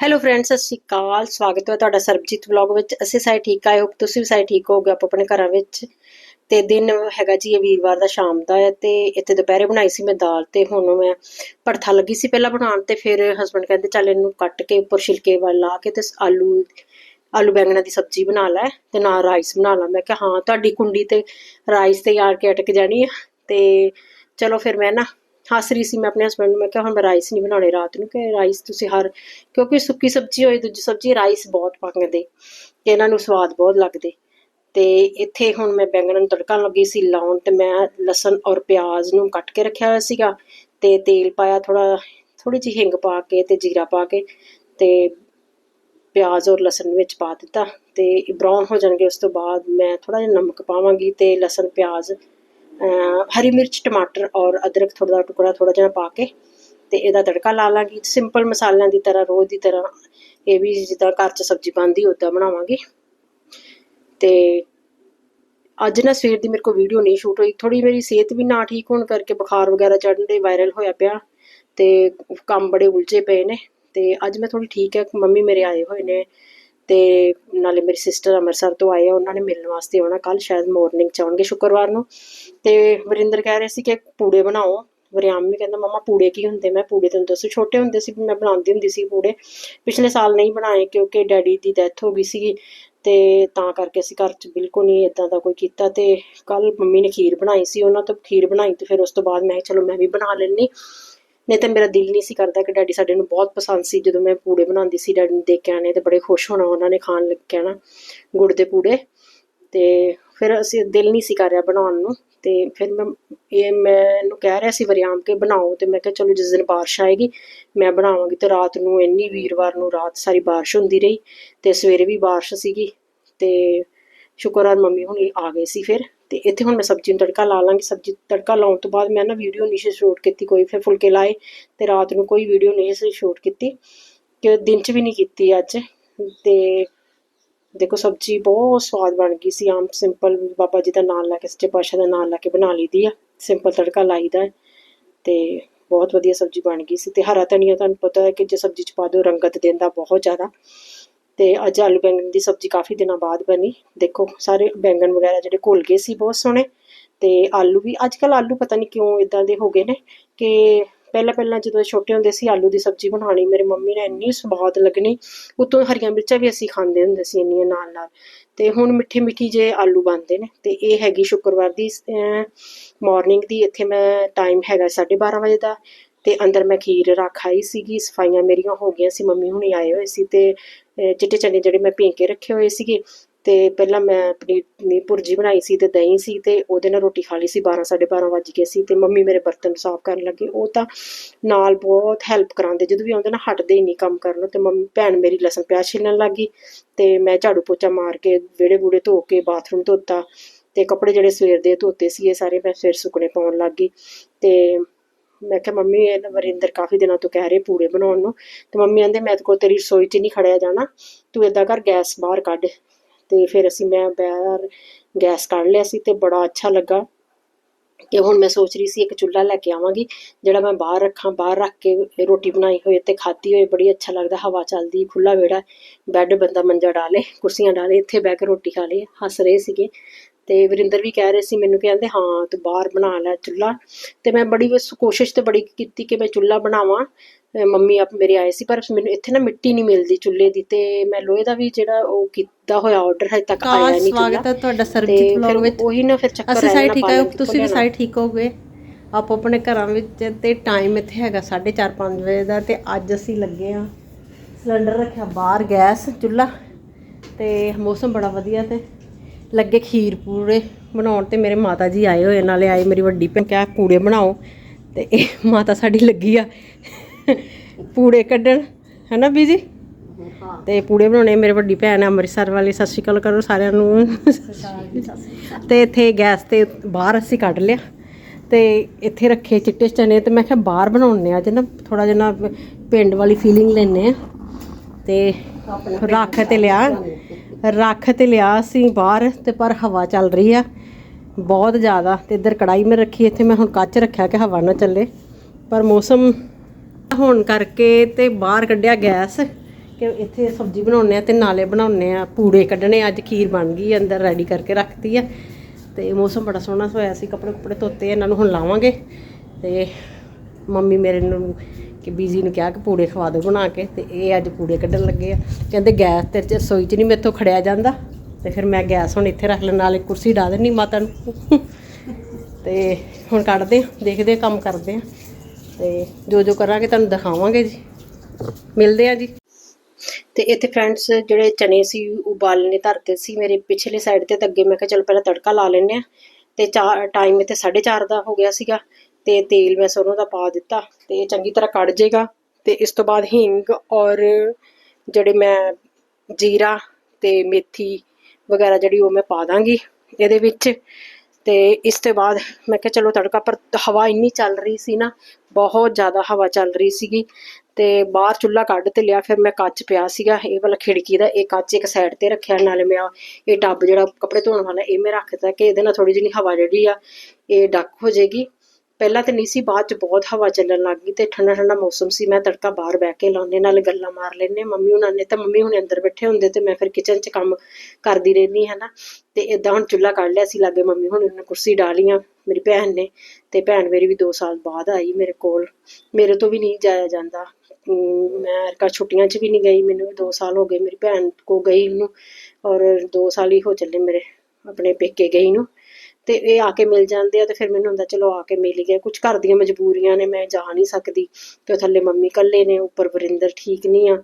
Hello friends ਸਤਿ ਸ਼੍ਰੀ ਅਕਾਲ। ਸਵਾਗਤ ਹੈ ਤੁਹਾਡਾ ਸਰਬਜੀਤ ਵਲੌਗ ਵਿੱਚ। ਅਸੀਂ ਸਾਰੇ ਠੀਕ ਆਏ ਹੋ ਤੁਸੀਂ ਵੀ ਸਾਰੇ ਠੀਕ ਹੋਗੇ ਆਪ ਆਪਣੇ ਘਰਾਂ ਵਿੱਚ। ਤੇ ਦਿਨ ਹੈਗਾ ਜੀ ਇਹ ਵੀਰਵਾਰ ਦਾ, ਸ਼ਾਮ ਦਾ ਹੈ ਤੇ ਇੱਥੇ ਦੁਪਹਿਰੇ ਬਣਾਈ ਸੀ ਮੈਂ ਦਾਲ ਤੇ ਹੁਣ ਮੈਂ ਭੜਥਾ ਲੱਗੀ ਸੀ ਪਹਿਲਾਂ ਬਣਾਉਣ ਤੇ ਫਿਰ ਹਸਬੰਡ ਕਹਿੰਦੇ ਚੱਲ ਇਹਨੂੰ ਕੱਟ ਕੇ ਉੱਪਰ ਛਿਲਕੇ ਵਾਲ ਲਾ ਕੇ ਤੇ ਆਲੂ ਆਲੂ ਬੈਂਗਣਾ ਦੀ ਸਬਜ਼ੀ ਬਣਾ ਲੈ ਤੇ ਨਾਲ ਰਾਈਸ ਬਣਾ ਲਾ। ਮੈਂ ਕਿਹਾ ਹਾਂ, ਤੁਹਾਡੀ ਕੁੰਡੀ ਤੇ ਰਾਈਸ ਤੇ ਯਾਰ ਕੇ ਅਟਕ ਜਾਣੀ ਆ। ਤੇ ਚਲੋ ਫਿਰ ਮੈਂ ਨਾ ਹੱਸ ਰਹੀ ਸੀ ਮੈਂ ਆਪਣੇ ਹਸਬੰਡ ਨੂੰ, ਮੈਂ ਕਿਹਾ ਹੁਣ ਮੈਂ ਰਾਈਸ ਨਹੀਂ ਬਣਾਉਣੇ ਰਾਤ ਨੂੰ, ਕਿ ਰਾਈਸ ਤੁਸੀਂ ਹਰ, ਕਿਉਂਕਿ ਸੁੱਕੀ ਸਬਜ਼ੀ ਹੋਏ, ਦੂਜੀ ਸਬਜ਼ੀ ਰਾਈਸ ਬਹੁਤ ਪੱਕਦੇ ਤੇ ਇਹਨਾਂ ਨੂੰ ਸਵਾਦ ਬਹੁਤ ਲੱਗਦੇ। ਤੇ ਇੱਥੇ ਹੁਣ ਮੈਂ ਬੈਂਗਣ ਨੂੰ ਤੜਕਾ ਲੱਗੀ ਸੀ ਲਾਉਣ ਤੇ ਮੈਂ ਲਸਣ ਔਰ ਪਿਆਜ਼ ਨੂੰ ਕੱਟ ਕੇ ਰੱਖਿਆ ਹੋਇਆ ਸੀਗਾ, ਤੇ ਤੇਲ ਪਾਇਆ ਥੋੜਾ ਥੋੜੀ ਜਿਹੀ ਹਿੰਗ ਪਾ ਕੇ ਤੇ ਜੀਰਾ ਪਾ ਕੇ, ਤੇ ਪਿਆਜ਼ ਔਰ ਲਸਣ ਵਿੱਚ ਪਾ ਦਿੱਤਾ, ਤੇ ਬਰਾਊਨ ਹੋ ਜਾਣਗੇ, ਉਸ ਤੋਂ ਬਾਅਦ ਮੈਂ ਥੋੜਾ ਜਿਹਾ ਨਮਕ ਪਾਵਾਂਗੀ ਤੇ ਲਸਣ, ਪਿਆਜ਼ ਹਰੀ ਮਿਰਚ, ਟਮਾਟਰ ਔਰ ਅਦਰਕ ਥੋੜਾ ਟੁਕੜਾ ਥੋੜਾ ਜਿਹਾ ਪਾ ਕੇ ਤੇ ਇਹਦਾ ਤੜਕਾ ਲਾ ਲਾਂਗੀ। ਸਿੰਪਲ ਮਸਾਲਿਆਂ ਦੀ ਤਰ੍ਹਾਂ, ਰੋਜ਼ ਦੀ ਤਰ੍ਹਾਂ ਇਹ ਵੀ ਜਿੱਦਾਂ ਘਰ 'ਚ ਸਬਜ਼ੀ ਬਣਦੀ ਉਦਾਂ ਬਣਾਵਾਂਗੀ। ਤੇ ਅੱਜ ਨਾ ਸਵੇਰ ਦੀ ਮੇਰੇ ਕੋਲ ਵੀਡੀਓ ਨਹੀਂ ਸ਼ੂਟ ਹੋਈ। ਥੋੜੀ ਮੇਰੀ ਸਿਹਤ ਵੀ ਨਾ ਠੀਕ ਹੋਣ ਕਰਕੇ ਬੁਖਾਰ ਵਗੈਰਾ ਚੜਨ ਦੇ ਵਾਇਰਲ ਹੋਇਆ ਪਿਆ ਤੇ ਕੰਮ ਬੜੇ ਉਲਝੇ ਪਏ ਨੇ ਤੇ ਅੱਜ ਮੈਂ ਥੋੜੀ ਠੀਕ ਹੈ ਮੰਮੀ ਮੇਰੇ ਆਏ ਹੋਏ ਨੇ। ਤੇ ਨਾਲੇ ਮੇਰੀ ਸਿਸਟਰ ਅੰਮ੍ਰਿਤਸਰ ਤੋਂ ਆਏ ਆ, ਉਹਨਾਂ ਨੇ ਮਿਲਣ ਵਾਸਤੇ ਆਉਣਾ ਕੱਲ ਸ਼ਾਇਦ ਮਾਰਨਿੰਗ ਚ ਆਉਣਗੇ ਸ਼ੁੱਕਰਵਾਰ ਨੂੰ। ਤੇ ਵਰਿੰਦਰ ਕਹਿ ਰਹੇ ਸੀ ਕਿ ਪੂੜੇ ਬਣਾਓ। ਵਰਿਆਮ ਵੀ ਕਹਿੰਦਾ, ਮਮਾ, ਪੂੜੇ ਕੀ ਹੁੰਦੇ? ਮੈਂ ਪੂੜੇ ਤੁਹਾਨੂੰ ਦੱਸੋ, ਛੋਟੇ ਹੁੰਦੇ ਸੀ, ਮੈਂ ਬਣਾਉਂਦੀ ਹੁੰਦੀ ਸੀ ਪੂੜੇ। ਪਿਛਲੇ ਸਾਲ ਨਹੀਂ ਬਣਾਏ ਕਿਉਂਕਿ ਡੈਡੀ ਦੀ ਡੈਥ ਹੋ ਗਈ ਸੀ ਤੇ ਤਾਂ ਕਰਕੇ ਅਸੀਂ ਘਰ 'ਚ ਬਿਲਕੁਲ ਨਹੀਂ ਇਦਾਂ ਦਾ ਕੋਈ ਕੀਤਾ ਤੇ ਕੱਲ ਮੰਮੀ ਨੇ ਖੀਰ ਬਣਾਈ ਸੀ, ਉਹਨਾਂ ਤੋਂ ਖੀਰ ਬਣਾਈ ਤੇ ਫਿਰ ਉਸ ਤੋਂ ਬਾਅਦ ਮੈਂ ਕਿਹਾ, ਚਲੋ ਮੈਂ ਵੀ ਬਣਾ ਲੈਣੀ ਨਹੀਂ ਤਾਂ ਮੇਰਾ ਦਿਲ ਨਹੀਂ ਸੀ ਕਰਦਾ ਕਿ ਡੈਡੀ ਸਾਡੇ ਨੂੰ ਬਹੁਤ ਪਸੰਦ ਸੀ। ਜਦੋਂ ਮੈਂ ਪੂੜੇ ਬਣਾਉਂਦੀ ਸੀ ਡੈਡੀ ਨੂੰ ਦੇਖ ਕੇ ਆਣੇ, ਤੇ ਬੜੇ ਖੁਸ਼ ਹੋਣਾ ਉਹਨਾਂ ਨੇ ਖਾਣ ਲੱਗ ਕਹਿਣਾ ਗੁੜ ਦੇ ਪੂੜੇ। ਤੇ ਫਿਰ ਅਸੀਂ ਦਿਲ ਨਹੀਂ ਸੀ ਕਰ ਰਿਹਾ ਬਣਾਉਣ ਨੂੰ। ਤੇ ਫਿਰ ਮੈਂ, ਇਹ ਮੈਨੂੰ ਕਹਿ ਰਿਹਾ ਸੀ ਵਰਿਆਮ ਕੇ ਬਣਾਓ, ਤੇ ਮੈਂ ਕਿਹਾ ਚਲੋ ਜਿਸ ਦਿਨ ਬਾਰਿਸ਼ ਆਏਗੀ, ਮੈਂ ਬਣਾਵਾਂਗੀ। ਤੇ ਰਾਤ ਨੂੰ ਇੰਨੀ ਵੀਰਵਾਰ ਨੂੰ ਰਾਤ ਸਾਰੀ ਬਾਰਿਸ਼ ਹੁੰਦੀ ਰਹੀ, ਤੇ ਸਵੇਰੇ ਵੀ ਬਾਰਿਸ਼ ਸੀਗੀ। ਤੇ ਸ਼ੁਕਰਵਾਰ ਮੰਮੀ ਹੁਣੀ ਆ ਗਏ ਸੀ ਫਿਰ। ਤੇ ਇੱਥੇ ਹੁਣ ਮੈਂ ਸਬਜ਼ੀ ਨੂੰ ਤੜਕਾ ਲਾ ਲਾਂਗੀ। ਸਬਜ਼ੀ ਤੜਕਾ ਲਾਉਣ ਤੋਂ ਬਾਅਦ ਮੈਂ ਨਾ ਵੀਡੀਓ ਨਹੀਂ ਸ਼ੂਟ ਕੀਤੀ ਕੋਈ, ਫਿਰ ਫੁਲਕੇ ਲਾਏ ਤੇ ਰਾਤ ਨੂੰ ਕੋਈ ਵੀਡੀਓ ਨਹੀਂ ਸੀ ਸ਼ੂਟ ਕੀਤੀ ਕਿ ਦਿਨ 'ਚ ਵੀ ਨਹੀਂ ਕੀਤੀ ਅੱਜ। ਤੇ ਦੇਖੋ ਸਬਜ਼ੀ ਬਹੁਤ ਸਵਾਦ ਬਣ ਗਈ ਸੀ। ਆਮ ਸਿੰਪਲ ਬਾਬਾ ਜੀ ਦਾ ਨਾਮ ਲੈ ਕੇ, ਸੱਚੇ ਪਾਤਸ਼ਾਹ ਦਾ ਨਾਮ ਲਾ ਕੇ ਬਣਾ ਲਈਦੀ ਆ। ਸਿੰਪਲ ਤੜਕਾ ਲਾਈਦਾ ਹੈ ਤੇ ਬਹੁਤ ਵਧੀਆ ਸਬਜ਼ੀ ਬਣ ਗਈ ਸੀ। ਤੇ ਹਰਾ ਧਨੀਆ ਤੁਹਾਨੂੰ ਪਤਾ ਹੈ ਕਿ ਜੇ ਸਬਜ਼ੀ ਚ ਪਾ ਦਿਓ, ਰੰਗਤ ਦਿੰਦਾ ਬਹੁਤ ਜ਼ਿਆਦਾ। ਤੇ ਅੱਜ ਆਲੂ ਬੈਂਗਣ ਦੀ ਸਬਜ਼ੀ ਕਾਫੀ ਦਿਨਾਂ ਬਾਅਦ ਬਣੀ। ਦੇਖੋ, ਸਾਰੇ ਬੈਂਗਣ ਵਗੈਰਾ ਜਿਹੜੇ ਘੁਲ ਗਏ ਸੀ, ਬਹੁਤ ਸੋਹਣੇ। ਤੇ ਆਲੂ ਵੀ ਅੱਜ ਕੱਲ ਆਲੂ ਪਤਾ ਨਹੀਂ ਕਿਉਂ ਇਦਾਂ ਦੇ ਹੋ ਗਏ ਨੇ ਕਿ ਪਹਿਲਾਂ ਪਹਿਲਾਂ ਜਦੋਂ ਛੋਟੇ ਹੁੰਦੇ ਸੀ, ਆਲੂ ਦੀ ਸਬਜ਼ੀ ਬਣਾਉਣੀ, ਮੇਰੇ ਮੰਮੀ ਨੇ ਇੰਨੀ ਸਵਾਦ ਲੱਗਣੀ। ਉਤੋਂ ਹਰੀਆਂ ਮਿਰਚਾਂ ਵੀ ਅਸੀਂ ਖਾਂਦੇ ਹੁੰਦੇ ਸੀ ਇੰਨੀਆਂ ਨਾਲ ਨਾਲ ਤੇ ਹੁਣ ਮਿੱਠੇ ਮਿੱਠੀ ਜੇ ਆਲੂ ਬਣਦੇ ਨੇ। ਤੇ ਇਹ ਹੈਗੀ ਸ਼ੁੱਕਰਵਾਰ ਦੀ ਮਾਰਨਿੰਗ ਦੀ। ਇੱਥੇ ਮੈਂ ਟਾਈਮ ਹੈਗਾ 12:30 ਵਜੇ ਦਾ। ਤੇ ਅੰਦਰ ਮੈਂ ਖੀਰ ਰੱਖ ਆਈ ਸੀਗੀ, ਸਫਾਈਆਂ ਮੇਰੀਆਂ ਹੋ ਗਈਆਂ ਸੀ, ਮੰਮੀ ਹੁਣੇ ਆਏ ਹੋਏ ਸੀ। ਤੇ ਚਿੱਟੇ ਚਨੇ ਜਿਹੜੇ ਮੈਂ ਭੇਂ ਕੇ ਰੱਖੇ ਹੋਏ ਸੀਗੇ, ਤੇ ਪਹਿਲਾਂ ਮੈਂ ਪਨੀਰ ਦੀ ਭੁਰਜੀ ਬਣਾਈ ਸੀ ਤੇ ਦਹੀਂ ਸੀ ਤੇ ਉਹਦੇ ਨਾਲ ਰੋਟੀ ਖਾ ਲਈ ਸੀ 12 12:30 ਵੱਜ ਗਏ ਸੀ ਤੇ ਮੰਮੀ ਮੇਰੇ ਬਰਤਨ ਸਾਫ਼ ਕਰਨ ਲੱਗੇ। ਉਹ ਤਾਂ ਨਾਲ ਬਹੁਤ ਹੈਲਪ ਕਰਾਉਂਦੇ, ਜਦੋਂ ਵੀ ਆਉਂਦੇ ਨਾ ਹਟਦੇ ਹੀ ਨਹੀਂ ਕੰਮ ਕਰਨ ਤੇ ਮੰਮੀ, ਭੈਣ ਮੇਰੀ ਲਸਣ ਪਿਆਜ਼ ਛਿੱਲਣ ਲੱਗੀ ਤੇ ਮੈਂ ਝਾੜੂ ਪੋਚਾ ਮਾਰ ਕੇ ਵਿਹੜੇ ਬੂੜੇ ਧੋ ਕੇ ਬਾਥਰੂਮ ਧੋਤਾ ਤੇ ਕੱਪੜੇ ਜਿਹੜੇ ਸਵੇਰ ਦੇ ਧੋਤੇ ਸੀ ਇਹ ਸਾਰੇ ਮੈਂ ਫਿਰ ਸੁੱਕਣੇ ਪਾਉਣ ਲੱਗੀ ਤੇ ਮੈਂ ਕਿਹਾ, ਮੰਮੀ, ਇਹ ਨਾ ਵਰਿੰਦਰ ਕਾਫੀ ਦਿਨਾਂ ਤੋਂ ਕਹਿ ਰਹੇ ਪੂੜੇ ਬਣਾਉਣ ਨੂੰ। ਤੇ ਮੰਮੀ ਕਹਿੰਦੇ ਮੈਂ ਕੋ ਤੇਰੀ ਰਸੋਈ 'ਚ ਨਹੀਂ ਖੜਿਆ ਜਾਣਾ। ਤੂੰ ਏਦਾਂ ਕਰ, ਗੈਸ ਬਾਹਰ ਕੱਢ। ਤੇ ਫਿਰ ਅਸੀਂ ਮੈਂ ਬਾਹਰ ਗੈਸ ਕੱਢ ਲਿਆ ਸੀ ਤੇ ਬੜਾ ਅੱਛਾ ਲੱਗਾ। ਕਿ ਹੁਣ ਮੈਂ ਸੋਚ ਰਹੀ ਸੀ, ਇੱਕ ਚੁੱਲ੍ਹਾ ਲੈ ਕੇ ਆਵਾਂਗੀ, ਜਿਹੜਾ ਮੈਂ ਬਾਹਰ ਰੱਖਾਂ। ਬਾਹਰ ਰੱਖ ਕੇ ਰੋਟੀ ਬਣਾਈ ਹੋਏ ਤੇ ਖਾਤੀ ਹੋਏ ਬੜੀ ਅੱਛਾ ਲੱਗਦਾ, ਹਵਾ ਚੱਲਦੀ ਖੁੱਲਾ ਵਿਹੜਾ, ਬੈੱਡ ਬੰਦਾ ਮੰਜਾ ਡਾਲੇ, ਕੁਰਸੀਆਂ ਡਾਲੇ, ਇੱਥੇ ਬਹਿ ਕੇ ਰੋਟੀ ਖਾ ਲਈ। ਹੱਸ ਰਹੇ ਸੀਗੇ। ਤੇ ਵਰਿੰਦਰ ਵੀ ਕਹਿ ਰਹੇ ਸੀ ਮੈਨੂੰ ਕਹਿੰਦੇ ਹਾਂ ਤੂੰ ਬਾਹਰ ਬਣਾ ਲੈ ਚੁੱਲ੍ਹਾ। ਤੇ ਮੈਂ ਬੜੀ ਕੋਸ਼ਿਸ਼ ਤੇ ਬੜੀ ਕੀਤੀ ਕਿ ਮੈਂ ਚੁੱਲ੍ਹਾ ਬਣਾਵਾਂ। ਮੰਮੀ ਆਪ ਮੇਰੇ ਆਏ ਸੀ ਪਰ ਮੈਨੂੰ ਇੱਥੇ ਨਾ ਮਿੱਟੀ ਨਹੀਂ ਮਿਲਦੀ ਚੁੱਲ੍ਹੇ ਦੀ ਤੇ ਮੈਂ ਲੋਹੇ ਦਾ ਵੀ ਜਿਹੜਾ ਉਹ ਕੀਤਾ ਹੋਇਆ ਆਰਡਰ ਹਜੇ ਤੱਕ ਆਇਆ ਨਹੀਂ ਸਵਾਗਤ ਹੈ ਚੁੱਲ੍ਹਾ ਤੁਹਾਡਾ ਸਰਬਜੀਤ ਵਲੌਗ ਵਿੱਚ। ਉਹੀ ਨਾ ਫਿਰ ਚੱਕਰ ਅਸੀਂ ਸਾਰੇ ਠੀਕ ਹੈ? ਕਿੱਥੋਂ ਤੁਸੀਂ ਵੀ। ਸਾਰੇ ਠੀਕ ਹੋਗੇ? ਆਪੋ ਆਪਣੇ ਘਰਾਂ ਵਿੱਚ ਤੇ ਟਾਈਮ ਇੱਥੇ ਹੈਗਾ 4:30 5 ਵਜੇ ਦਾ ਤੇ ਅੱਜ ਅਸੀਂ ਲੱਗੇ ਆ ਸਿਲੰਡਰ ਰੱਖਿਆ ਬਾਹਰ ਗੈਸ ਚੁੱਲ੍ਹਾ ਤੇ ਮੌਸਮ ਬੜਾ ਵਧੀਆ ਤੇ ਲੱਗੇ ਖੀਰ ਪੂੜੇ ਬਣਾਉਣ ਤੇ ਮੇਰੇ ਮਾਤਾ ਜੀ ਆਏ ਹੋਏ ਨਾਲੇ ਆਏ ਮੇਰੀ ਵੱਡੀ ਭੈਣ ਕਿਹਾ ਪੂੜੇ ਬਣਾਓ ਤੇ ਇਹ ਮਾਤਾ ਸਾਡੀ ਲੱਗੀ ਆ ਪੂੜੇ ਕੱਢਣ, ਹੈਨਾ ਬੀਜੀ? ਤੇ ਪੂੜੇ ਬਣਾਉਣੇ ਮੇਰੇ ਵੱਡੀ ਭੈਣ ਅੰਮ੍ਰਿਤਸਰ ਵਾਲੀ, ਸਤਿ ਸ਼੍ਰੀ ਅਕਾਲ ਕਰੋ ਸਾਰਿਆਂ ਨੂੰ। ਤੇ ਇੱਥੇ ਗੈਸ ਤੇ ਬਾਹਰ ਅਸੀਂ ਕੱਢ ਲਿਆ ਤੇ ਇੱਥੇ ਰੱਖੇ ਚਿੱਟੇ ਚਨੇ ਤੇ ਮੈਂ ਕਿਹਾ ਬਾਹਰ ਬਣਾਉਣੇ ਆ ਅੱਜ ਨਾ ਥੋੜਾ ਜਿਹਾ ਨਾ ਪਿੰਡ ਵਾਲੀ ਫੀਲਿੰਗ ਲੈਣੇ ਆ। ਤੇ ਰੱਖ ਤੇ ਲਿਆ। ਰੱਖ ਤੇ ਲਿਆ ਅਸੀਂ ਬਾਹਰ ਤੇ ਪਰ ਹਵਾ ਚੱਲ ਰਹੀ ਆ। ਬਹੁਤ ਜ਼ਿਆਦਾ ਤੇ ਇੱਧਰ ਕੜਾਈ ਮੈਂ ਰੱਖੀ, ਇੱਥੇ ਮੈਂ ਹੁਣ ਕੱਚ ਰੱਖਿਆ ਕਿ ਹਵਾ ਨਾ ਚੱਲੇ। ਪਰ ਮੌਸਮ ਹੋਣ ਕਰਕੇ ਤੇ ਬਾਹਰ ਕੱਢਿਆ ਗੈਸ ਕਿ ਇੱਥੇ ਸਬਜ਼ੀ ਬਣਾਉਣੇ ਆ ਤੇ ਨਾਲੇ ਬਣਾਉਣੇ ਆ। ਪੂੜੇ ਕੱਢਣੇ ਅੱਜ ਖੀਰ ਬਣ ਗਈ, ਅੰਦਰ ਰੈਡੀ ਕਰਕੇ ਰੱਖਤੀ ਆ। ਤੇ ਮੌਸਮ ਬੜਾ ਸੋਹਣਾ ਹੋਇਆ ਸੀ, ਕੱਪੜੇ ਕੁਪੜੇ ਧੋਤੇ ਇਹਨਾਂ ਨੂੰ ਹੁਣ ਲਾਵਾਂਗੇ। ਤੇ ਮੰਮੀ ਮੇਰੇ ਨੂੰ ਕਿ ਬੀਜੀ ਨੂੰ ਕਿਹਾ ਕਿ ਪੂੜੇ ਖਵਾ ਦਿਓ ਬਣਾ ਕੇ ਤੇ ਇਹ ਅੱਜ ਪੂੜੇ ਕੱਢਣ ਲੱਗੇ ਆ। ਕਹਿੰਦੇ ਗੈਸ ਤੇ ਰਸੋਈ 'ਚ ਨਹੀਂ ਮੇਥੋਂ ਖੜਿਆ ਜਾਂਦਾ। ਤੇ ਫਿਰ ਮੈਂ ਗੈਸ ਹੁਣ ਇੱਥੇ ਰੱਖ ਲੈਣ ਨਾਲ ਇੱਕ ਕੁਰਸੀ ਢਾ ਦੇਣੀ ਮਾਤਾ ਨੂੰ। ਤੇ ਹੁਣ ਕੱਢਦੇ ਆ, ਦੇਖਦੇ ਆ, ਕੰਮ ਕਰਦੇ ਆ। ਤੇ ਜੋ ਜੋ ਕਰਾਂਗੇ ਤੁਹਾਨੂੰ ਦਿਖਾਵਾਂਗੇ ਜੀ। ਮਿਲਦੇ ਆ ਜੀ। ਤੇ ਇੱਥੇ ਫਰੈਂਡਸ ਜਿਹੜੇ ਚਨੇ ਸੀ ਉਬਾਲਣੇ ਧਰਤੇ ਸੀ ਮੇਰੇ ਪਿਛਲੇ ਸਾਈਡ ਤੇ, ਤਾਂ ਅੱਗੇ ਮੈਂ ਕਿਹਾ ਚਲ ਪਹਿਲਾਂ ਤੜਕਾ ਲਾ ਲੈਂਦੇ ਆ। ਤੇ ਚਾਰ ਟਾਈਮ ਇੱਥੇ 4:30 ਦਾ ਹੋ ਗਿਆ ਸੀਗਾ। ਤੇ ਤੇਲ ਮੈਂ ਸਰੋਂ ਦਾ ਪਾ ਦਿੱਤਾ ਤੇ ਇਹ ਚੰਗੀ ਤਰ੍ਹਾਂ ਕੱਢ ਜਾਏਗਾ ਤੇ ਇਸ ਤੋਂ ਬਾਅਦ ਹਿੰਗ ਔਰ ਜਿਹੜੇ ਮੈਂ ਜੀਰਾ ਤੇ ਮੇਥੀ ਵਗੈਰਾ ਜਿਹੜੀ ਉਹ ਮੈਂ ਪਾ ਦਾਂਗੀ ਇਹਦੇ ਵਿੱਚ ਤੇ ਇਸ ਤੋਂ ਬਾਅਦ ਮੈਂ ਕਿਹਾ ਚਲੋ ਤੜਕਾ ਪਰ ਹਵਾ ਇੰਨੀ ਚੱਲ ਰਹੀ ਸੀ ਨਾ, ਬਹੁਤ ਜ਼ਿਆਦਾ ਹਵਾ ਚੱਲ ਰਹੀ ਸੀਗੀ ਤੇ ਬਾਹਰ ਚੁੱਲ੍ਹਾ ਕੱਢ ਤੇ ਲਿਆ, ਫਿਰ ਮੈਂ ਕੱਚ ਪਿਆ ਸੀਗਾ, ਇਹ ਵਾਲਾ ਖਿੜਕੀ ਦਾ, ਇਹ ਕੱਚ ਇੱਕ ਸਾਈਡ ਤੇ ਰੱਖਿਆ, ਨਾਲੇ ਮੈਂ ਇਹ ਟੱਬ ਜਿਹੜਾ ਕੱਪੜੇ ਧੋਣ ਵਾਲਾ, ਇਹ ਮੈਂ ਰੱਖਤਾ ਕਿ ਇਹਦੇ ਨਾਲ ਥੋੜੀ ਜਿਹੀ ਹਵਾ ਜਿਹੜੀ ਆ, ਇਹ ਡੱਕ ਹੋ ਜਾਏਗੀ ਪਹਿਲਾਂ ਤੇ ਨਹੀਂ ਸੀ, ਬਾਅਦ ਚ ਬਹੁਤ ਹਵਾ ਚੱਲਣ ਲੱਗ ਗਈ ਤੇ ਠੰਡਾ ਠੰਡਾ ਮੌਸਮ ਸੀ। ਮੈਂ ਤੜਕਾ ਬਾਹਰ ਬਹਿ ਕੇ ਲਾਉਂਦੇ ਨਾਲ ਗੱਲਾਂ ਮਾਰ ਲੈਂਦੇ ਮੰਮੀ ਉਹਨਾਂ ਨੇ ਤਾਂ ਮੰਮੀ ਹੁਣੇ ਅੰਦਰ ਬੈਠੇ ਹੁੰਦੇ ਤੇ ਮੈਂ ਫਿਰ ਕਿਚਨ 'ਚ ਕੰਮ ਕਰਦੀ ਰਹਿੰਦੀ ਹੈ ਨਾ। ਤੇ ਇਦਾਂ ਹੁਣ ਚੁੱਲ੍ਹਾ ਕੱਢ ਲਿਆ ਸੀ ਲਾਗੇ ਮੰਮੀ ਹੁਣ, ਉਹਨਾਂ ਕੁਰਸੀ ਡਾਲੀਆਂ ਮੇਰੀ ਭੈਣ ਨੇ। ਤੇ ਭੈਣ ਮੇਰੀ ਵੀ 2 ਸਾਲ ਬਾਅਦ ਆਈ ਮੇਰੇ ਕੋਲ। ਮੇਰੇ ਤੋਂ ਵੀ ਨਹੀਂ ਜਾਇਆ ਜਾਂਦਾ। ਮੈਂ ਅਰਕਾ ਛੁੱਟੀਆਂ 'ਚ ਵੀ ਨਹੀਂ ਗਈ, ਮੈਨੂੰ ਵੀ 2 ਸਾਲ ਹੋ ਗਏ। ਮੇਰੀ ਭੈਣ ਕੋ ਗਈ ਨੂੰ ਔਰ 2 ਸਾਲ ਹੀ ਹੋ ਚੱਲੇ ਮੇਰੇ, ਆਪਣੇ ਪੇਕੇ ਗਈ ਨੂੰ। ਤੇ ਇਹ ਆ ਕੇ ਮਿਲ ਜਾਂਦੇ ਆ ਤੇ ਫਿਰ ਮੈਨੂੰ ਹੁੰਦਾ ਚਲੋ ਆ ਕੇ ਮਿਲ ਗਏ ਕੁਝ ਘਰ ਦੀਆਂ ਮਜਬੂਰੀਆਂ ਨੇ, ਮੈਂ ਜਾ ਨਹੀਂ ਸਕਦੀ ਤੇ ਥੱਲੇ ਮੰਮੀ ਇਕੱਲੇ ਨੇ, ਉੱਪਰ ਵਰਿੰਦਰ ਠੀਕ ਨਹੀਂ ਆ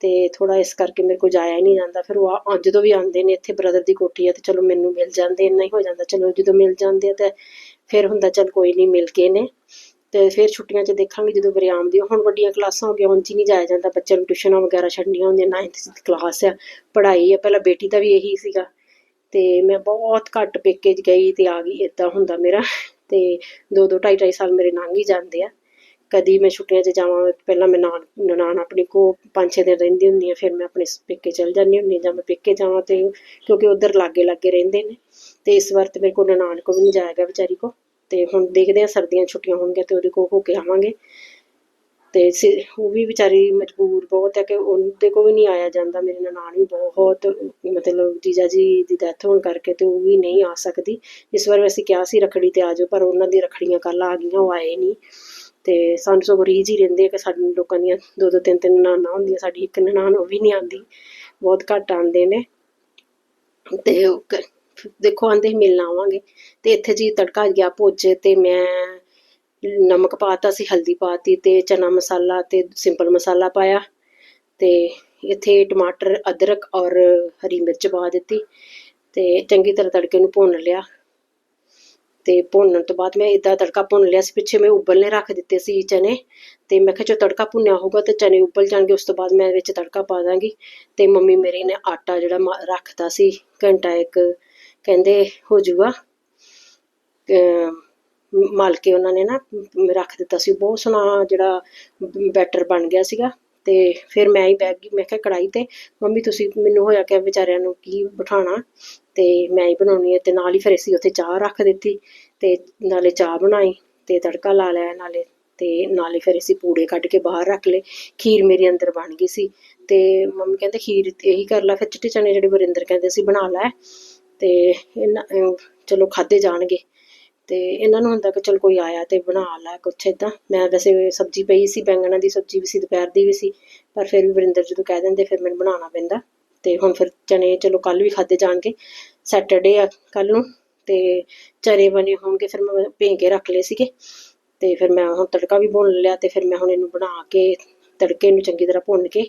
ਤੇ ਥੋੜਾ ਇਸ ਕਰਕੇ ਮੇਰੇ ਕੋਲ ਜਾਇਆ ਹੀ ਨਹੀਂ ਜਾਂਦਾ। ਫਿਰ ਉਹ ਜਦੋਂ ਵੀ ਆਉਂਦੇ ਨੇ ਇੱਥੇ ਬ੍ਰਦਰ ਦੀ ਕੋਠੀ ਆ ਤੇ ਚਲੋ ਮੈਨੂੰ ਮਿਲ ਜਾਂਦੇ, ਇੰਨਾ ਹੀ ਹੋ ਜਾਂਦਾ। ਚਲੋ ਜਦੋਂ ਮਿਲ ਜਾਂਦੇ ਆ ਤੇ ਫਿਰ ਹੁੰਦਾ ਚਲ ਕੋਈ ਨਹੀਂ, ਮਿਲ ਕੇ ਨੇ। ਤੇ ਫਿਰ ਛੁੱਟੀਆਂ 'ਚ ਦੇਖਾਂਗੇ ਜਦੋਂ ਵਰਿਆਮ ਦੀ ਹੁਣ ਵੱਡੀਆਂ ਕਲਾਸਾਂ ਹੋ ਗਈਆਂ ਹੁਣ 'ਚ ਨਹੀਂ ਜਾਇਆ ਜਾਂਦਾ। ਬੱਚਿਆਂ ਨੂੰ ਟਿਊਸ਼ਨਾਂ ਵਗੈਰਾ ਛੱਡਣੀਆਂ ਹੁੰਦੀਆਂ 9th ਕਲਾਸ ਆ। ਪੜ੍ਹਾਈ ਆ, ਪਹਿਲਾਂ ਬੇਟੀ ਦਾ ਵੀ ਇਹੀ ਸੀਗਾ। ਤੇ ਮੈਂ ਬਹੁਤ ਘੱਟ ਪੇਕੇ ਗਈ ਤੇ ਆ ਗਈ ਇਦਾਂ ਹੁੰਦਾ ਮੇਰਾ। ਤੇ ਦੋ ਦੋ ਢਾਈ ਢਾਈ ਸਾਲ ਮੇਰੇ ਲੰਘ ਹੀ ਜਾਂਦੇ ਆ। ਕਦੀ ਮੈਂ ਛੁੱਟੀਆਂ 'ਚ ਜਾਵਾਂ, ਪਹਿਲਾਂ ਮੈਂ ਨਾਨ ਨਨਾਣ ਆਪਣੀ ਕੋ ਪੰਜ ਛੇ ਦਿਨ ਰਹਿੰਦੀ ਹੁੰਦੀ ਆ, ਫਿਰ ਮੈਂ ਆਪਣੇ ਪੇਕੇ ਚਲ ਜਾਂਦੀ ਹੁੰਦੀ ਹਾਂ ਜਾਂ ਮੈਂ ਪੇਕੇ ਜਾਵਾਂ ਤੇ ਕਿਉਂਕਿ ਉਧਰ ਲਾਗੇ ਲਾਗੇ ਰਹਿੰਦੇ ਨੇ। ਤੇ ਇਸ ਵਾਰ ਤੇ ਮੇਰੇ ਕੋਲ ਨਨਾਣ ਕੋ ਵੀ ਨਹੀਂ ਜਾਇਆ ਗਿਆ ਵਿਚਾਰੀ ਕੋ ਤੇ ਹੁਣ ਦੇਖਦੇ ਆ ਸਰਦੀਆਂ ਛੁੱਟੀਆਂ ਹੋਣਗੀਆਂ ਤੇ ਉਹਦੇ ਕੋ ਹੋ ਕੇ ਆਵਾਂਗੇ। ਤੇ ਸਿ- ਉਹ ਵੀ ਵਿਚਾਰੀ ਮਜਬੂਰ ਬਹੁਤ ਹੈ ਕਿ ਉਹਦੇ ਕੋਲ ਵੀ ਨਹੀਂ ਆਇਆ ਜਾਂਦਾ, ਮੇਰੇ ਨਨਾਣ ਵੀ ਬਹੁਤ, ਮਤਲਬ ਜੀਜਾ ਜੀ ਦੀ ਡੈਥ ਹੋਣ ਕਰਕੇ ਤੇ ਉਹ ਵੀ ਨਹੀਂ ਆ ਸਕਦੀ। ਇਸ ਵਾਰ ਅਸੀਂ ਕਿਹਾ ਸੀ ਰਖੜੀ ਤੇ ਆ ਜਾਓ, ਪਰ ਉਹਨਾਂ ਦੀ ਰਖੜੀਆਂ ਕੱਲ ਆ ਗਈਆਂ, ਉਹ ਆਏ ਨਹੀਂ। ਤੇ ਸਾਨੂੰ ਸਗੋਂ ਰੀਝ ਹੀ ਰਹਿੰਦੇ ਆ ਕਿ ਸਾਡੇ ਲੋਕਾਂ ਦੀਆਂ ਦੋ ਦੋ ਤਿੰਨ ਤਿੰਨ ਨਾਨਾਂ ਹੁੰਦੀਆਂ, ਸਾਡੀ ਇੱਕ ਨਨਾਣ ਉਹ ਵੀ ਨਹੀਂ ਆਉਂਦੀ। ਬਹੁਤ ਘੱਟ ਆਉਂਦੇ ਨੇ। ਤੇ ਦੇਖੋ ਆਂਦੇ ਹੀ ਮਿਲਣ ਆਵਾਂਗੇ। ਤੇ ਇੱਥੇ ਜੀ ਤੜਕਾ ਗਿਆ ਭੁੱਜ ਤੇ ਮੈਂ ਨਮਕ ਪਾਤਾ ਸੀ, ਹਲਦੀ ਪਾਤੀ ਤੇ ਚਨਾ ਮਸਾਲਾ ਤੇ ਸਿੰਪਲ ਮਸਾਲਾ ਪਾਇਆ ਤੇ ਇੱਥੇ ਟਮਾਟਰ, ਅਦਰਕ ਔਰ ਹਰੀ ਮਿਰਚ ਪਾ ਦਿੱਤੀ ਤੇ ਚੰਗੀ ਤਰ੍ਹਾਂ ਤੜਕੇ ਨੂੰ ਭੁੰਨ ਲਿਆ ਤੇ ਭੁੰਨਣ ਤੋਂ ਬਾਅਦ ਮੈਂ ਇਦਾਂ ਤੜਕਾ ਭੁੰਨ ਲਿਆ ਸੀ, ਪਿੱਛੇ ਮੈਂ ਉਬਲਨੇ ਰੱਖ ਦਿੱਤੇ ਸੀ ਚਨੇ ਤੇ ਮੈਂ ਕਿਹਾ ਜੋ ਤੜਕਾ ਭੁੰਨਿਆ ਹੋਊਗਾ ਤੇ ਚਨੇ ਉਬਲ ਜਾਣਗੇ, ਉਸ ਤੋਂ ਬਾਅਦ ਮੈਂ ਵਿੱਚ ਤੜਕਾ ਪਾ ਦਾਂਗੀ ਤੇ ਮੰਮੀ ਮੇਰੀ ਨੇ ਆਟਾ ਜਿਹੜਾ ਮ- ਰੱਖਤਾ ਸੀ, ਘੰਟਾ ਇੱਕ ਕਹਿੰਦੇ ਹੋ ਜੂਗਾ ਅਮ ਮਲ ਕੇ ਉਹਨਾਂ ਨੇ ਨਾ ਰੱਖ ਦਿੱਤਾ ਸੀ। ਬਹੁਤ ਸੋਹਣਾ ਜਿਹੜਾ ਬੈਟਰ ਬਣ ਗਿਆ ਸੀਗਾ ਤੇ ਫਿਰ ਮੈਂ ਹੀ ਬੈਠ ਗਈ। ਮੈਂ ਕਿਹਾ ਕੜਾਈ ਤੇ? ਮੰਮੀ, ਤੁਸੀਂ ਮੈਨੂੰ ਹੋਇਆ ਕਿ ਵਿਚਾਰਿਆਂ ਨੂੰ ਕੀ ਬਿਠਾਣਾ ਤੇ ਮੈਂ ਹੀ ਬਣਾਉਣੀ ਹੈ ਤੇ ਨਾਲ ਹੀ ਫਿਰ ਅਸੀਂ ਉੱਥੇ ਚਾਹ ਰੱਖ ਦਿੱਤੀ ਤੇ ਨਾਲੇ ਚਾਹ ਬਣਾਈ ਤੇ ਤੜਕਾ ਲਾ ਲਿਆ ਨਾਲੇ ਤੇ ਨਾਲੇ ਫਿਰ ਅਸੀਂ ਪੂੜੇ ਕੱਢ ਕੇ ਬਾਹਰ ਰੱਖ ਲਏ। ਖੀਰ ਮੇਰੇ ਅੰਦਰ ਬਣ ਗਈ ਸੀ ਤੇ ਮੰਮੀ ਕਹਿੰਦੇ, ਖੀਰ ਇਹੀ ਕਰ ਲੈ, ਫਿਰ ਚਿੱਟੇ ਚਨੇ ਜਿਹੜੇ ਵਰਿੰਦਰ ਕਹਿੰਦੇ ਸੀ ਬਣਾ ਲੈ ਤੇ ਇਹਨਾਂ, ਚਲੋ ਖਾਦੇ ਜਾਣਗੇ। ਤੇ ਇਹਨਾਂ ਨੂੰ ਹੁੰਦਾ ਕਿ ਚਲ ਕੋਈ ਆਇਆ ਤੇ ਬਣਾ ਲੈ ਕੁਛ ਏਦਾਂ। ਮੈਂ ਵੈਸੇ ਸਬਜ਼ੀ ਪਈ ਸੀ, ਬੈਂਗਣਾ ਦੀ ਸਬਜ਼ੀ ਵੀ ਸੀ, ਦੁਪਹਿਰ ਦੀ ਵੀ ਸੀ, ਪਰ ਫਿਰ ਵੀ ਵਰਿੰਦਰ ਜਦੋਂ ਕਹਿ ਦਿੰਦੇ ਫਿਰ ਮੈਨੂੰ ਬਣਾਉਣਾ ਪੈਂਦਾ। ਤੇ ਹੁਣ ਫਿਰ ਚਨੇ ਚਲੋ ਕੱਲ੍ਹ ਵੀ ਖਾਦੇ ਜਾਣਗੇ ਸੈਟਰਡੇ ਆ ਕੱਲ੍ਹ ਨੂੰ, ਤੇ ਚਨੇ ਬਣੇ ਹੋਣਗੇ, ਫਿਰ ਮੈਂ ਭੇਂ ਕੇ ਰੱਖ ਲਏ ਸੀਗੇ। ਤੇ ਫਿਰ ਮੈਂ ਹੁਣ ਤੜਕਾ ਵੀ ਭੁੰਨ ਲਿਆ ਤੇ ਫਿਰ ਮੈਂ ਹੁਣ ਇਹਨੂੰ ਬਣਾ ਕੇ ਤੜਕੇ ਨੂੰ ਚੰਗੀ ਤਰ੍ਹਾਂ ਭੁੰਨ ਕੇ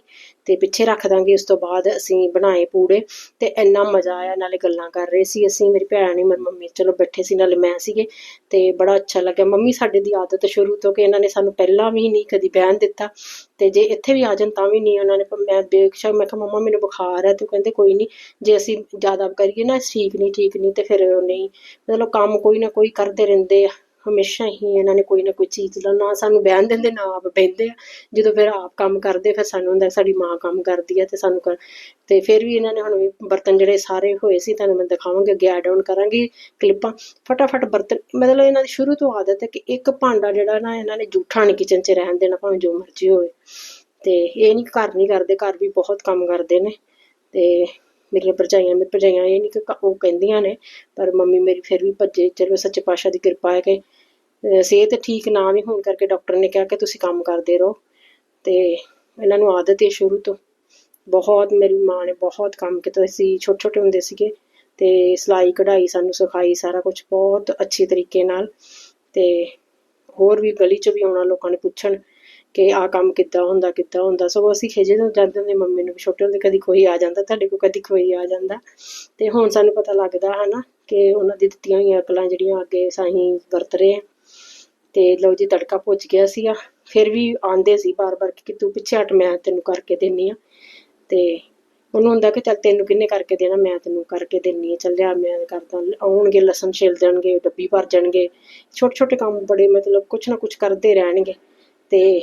ਤੇ ਪਿੱਛੇ ਰੱਖ ਦਾਂਗੇ। ਉਸ ਤੋਂ ਬਾਅਦ ਅਸੀਂ ਬਣਾਏ ਪੂੜੇ ਤੇ ਇੰਨਾ ਮਜ਼ਾ ਆਇਆ, ਨਾਲੇ ਗੱਲਾਂ ਕਰ ਰਹੇ ਸੀ ਅਸੀਂ। ਮੇਰੀ ਭੈਣ ਹੀ, ਮੇਰੀ ਮੰਮੀ, ਚਲੋ ਬੈਠੇ ਸੀ, ਨਾਲੇ ਮੈਂ ਸੀਗੇ ਤੇ ਬੜਾ ਅੱਛਾ ਲੱਗਿਆ। ਮੰਮੀ, ਸਾਡੇ ਦੀ ਆਦਤ ਸ਼ੁਰੂ ਤੋਂ ਕਿ ਇਹਨਾਂ ਨੇ ਸਾਨੂੰ ਪਹਿਲਾਂ ਵੀ ਨਹੀਂ ਕਦੀ ਬਹਿਣ ਦਿੱਤਾ ਤੇ ਜੇ ਇੱਥੇ ਵੀ ਆ ਜਾਣ ਤਾਂ ਵੀ ਨਹੀਂ ਉਹਨਾਂ ਨੇ। ਮੈਂ ਬੇਸ਼ੱਕ, ਮੈਂ ਕਿਹਾ, ਮੰਮਾ, ਮੈਨੂੰ ਬੁਖਾਰ ਹੈ। ਤੇ ਕਹਿੰਦੇ, ਕੋਈ ਨਹੀਂ, ਜੇ ਅਸੀਂ ਜ਼ਿਆਦਾ ਕਰੀਏ ਨਾ, ਠੀਕ ਨਹੀਂ ਠੀਕ ਨਹੀਂ ਤੇ ਫਿਰ ਨਹੀਂ। ਮਤਲਬ ਕੰਮ ਕੋਈ ਨਾ ਕੋਈ ਕਰਦੇ ਰਹਿੰਦੇ ਆ। ਹਮੇਸ਼ਾ ਹੀ ਇਹਨਾਂ ਨੇ ਕੋਈ ਨਾ ਕੋਈ ਚੀਜ਼ ਦਾ ਨਾ ਸਾਨੂੰ ਬਹਿਣ ਦਿੰਦੇ, ਨਾ ਆਪ ਬਹਿੰਦੇ ਆ। ਜਦੋਂ ਫਿਰ ਆਪ ਕੰਮ ਕਰਦੇ, ਫਿਰ ਸਾਨੂੰ ਹੁੰਦਾ ਸਾਡੀ ਮਾਂ ਕੰਮ ਕਰਦੀ ਆ ਤੇ ਸਾਨੂੰ ਕਰ ਤੇ ਫਿਰ ਵੀ ਇਹਨਾਂ ਨੇ ਹੁਣ ਵੀ ਬਰਤਨ ਜਿਹੜੇ ਸਾਰੇ ਹੋਏ ਸੀ, ਤੁਹਾਨੂੰ ਮੈਂ ਦਿਖਾਵਾਂਗੀ, ਅੱਗੇ ਐਡ ਆਨ ਕਰਾਂਗੀ ਕਲਿੱਪਾਂ ਫਟਾਫਟ ਬਰਤਨ ਮਤਲਬ ਇਹਨਾਂ ਦੀ ਸ਼ੁਰੂ ਤੋਂ ਆਦਤ ਹੈ ਕਿ ਇੱਕ ਭਾਂਡਾ ਜਿਹੜਾ ਨਾ ਇਹਨਾਂ ਨੇ ਜੂਠਾ ਨਹੀਂ ਕਿਚਨ 'ਚ ਰਹਿਣ ਦੇਣਾ, ਭਾਵੇਂ ਜੋ ਮਰਜ਼ੀ ਹੋਵੇ। ਤੇ ਇਹ ਨਹੀਂ ਘਰ ਨਹੀਂ ਕਰਦੇ, ਘਰ ਵੀ ਬਹੁਤ ਕੰਮ ਕਰਦੇ ਨੇ। ਤੇ ਮੇਰੀਆਂ ਭਰਜਾਈਆਂ ਮੇਰੀ ਭਰਜਾਈਆਂ ਇਹ ਨਹੀਂ ਕਿ ਉਹ ਕਹਿੰਦੀਆਂ ਨੇ, ਪਰ ਮੰਮੀ ਮੇਰੀ ਫਿਰ ਵੀ ਭੱਜੇ, ਚਲੋ ਸੱਚੇ ਪਾਤਸ਼ਾਹ ਦੀ ਕਿਰਪਾ ਹੈ ਕਿ ਸਿਹਤ ਠੀਕ ਨਾ ਵੀ ਹੋਣ ਕਰਕੇ ਡਾਕਟਰ ਨੇ ਕਿਹਾ ਕਿ ਤੁਸੀਂ ਕੰਮ ਕਰਦੇ ਰਹੋ ਤੇ ਇਹਨਾਂ ਨੂੰ ਆਦਤ ਹੈ ਸ਼ੁਰੂ ਤੋਂ। ਬਹੁਤ ਮੇਰੀ ਮਾਂ ਨੇ ਬਹੁਤ ਕੰਮ ਕੀਤਾ। ਸੀ ਛੋਟੇ ਛੋਟੇ ਹੁੰਦੇ ਸੀਗੇ ਤੇ ਸਿਲਾਈ, ਕਢਾਈ ਸਾਨੂੰ ਸਿਖਾਈ ਸਾਰਾ ਕੁਝ ਬਹੁਤ ਅੱਛੇ ਤਰੀਕੇ ਨਾਲ ਤੇ ਹੋਰ ਵੀ ਗਲੀ 'ਚ ਵੀ ਆਉਣਾ ਲੋਕਾਂ ਨੇ ਪੁੱਛਣ ਕਿ ਆਹ ਕੰਮ ਕਿੱਦਾਂ ਹੁੰਦਾ ਕਿੱਦਾਂ ਹੁੰਦਾ। ਸਗੋਂ ਅਸੀਂ ਖਿਜੇ ਤੋਂ ਜਾਂਦੇ ਹੁੰਦੇ ਮੰਮੀ ਨੂੰ ਛੋਟੇ ਹੁੰਦੇ ਕਦੀ ਕੋਈ ਆ ਜਾਂਦਾ, ਤੁਹਾਡੇ ਕੋਲ ਕਦੀ ਕੋਈ ਆ ਜਾਂਦਾ। ਤੇ ਹੁਣ ਸਾਨੂੰ ਪਤਾ ਲੱਗਦਾ ਹਨਾ ਨਾ ਕਿ ਉਹਨਾਂ ਦੀ ਦਿੱਤੀਆਂ ਹੋਈਆਂ ਅਕਲਾਂ ਜਿਹੜੀਆਂ ਅੱਗੇ ਸਾਹੀਂ ਵਰਤ ਰਹੇ ਆ। ਤੇ ਲਓ ਜੀ ਤੜਕਾ ਪੁੱਜ ਗਿਆ ਸੀਗਾ, ਫਿਰ ਵੀ ਆਂਦੇ ਸੀ ਬਾਰ-ਬਾਰ ਕਿ ਤੂੰ ਪਿੱਛੇ ਹਟ, ਮੈਂ ਤੈਨੂੰ ਕਰਕੇ ਦਿੰਨੀ ਆ। ਤੇ ਉਹਨੂੰ ਹੁੰਦਾ ਕਿ ਚੱਲ ਤੈਨੂੰ ਕਿੰਨੇ ਕਰਕੇ ਦੇਣਾ, ਮੈਂ ਤੈਨੂੰ ਕਰਕੇ ਦਿੰਨੀ ਆ। ਚੱਲ ਮੈਂ ਕਰਦਾ, ਆਉਣਗੇ, ਲਸਣ ਛਿਲ ਦੇਣਗੇ, ਡੱਬੀ ਭਰ ਜਾਣਗੇ। ਛੋਟੇ ਛੋਟੇ ਕੰਮ ਬੜੇ ਮਤਲਬ ਕੁਛ ਨਾ ਕੁਛ ਕਰਦੇ ਰਹਿਣਗੇ। ਤੇ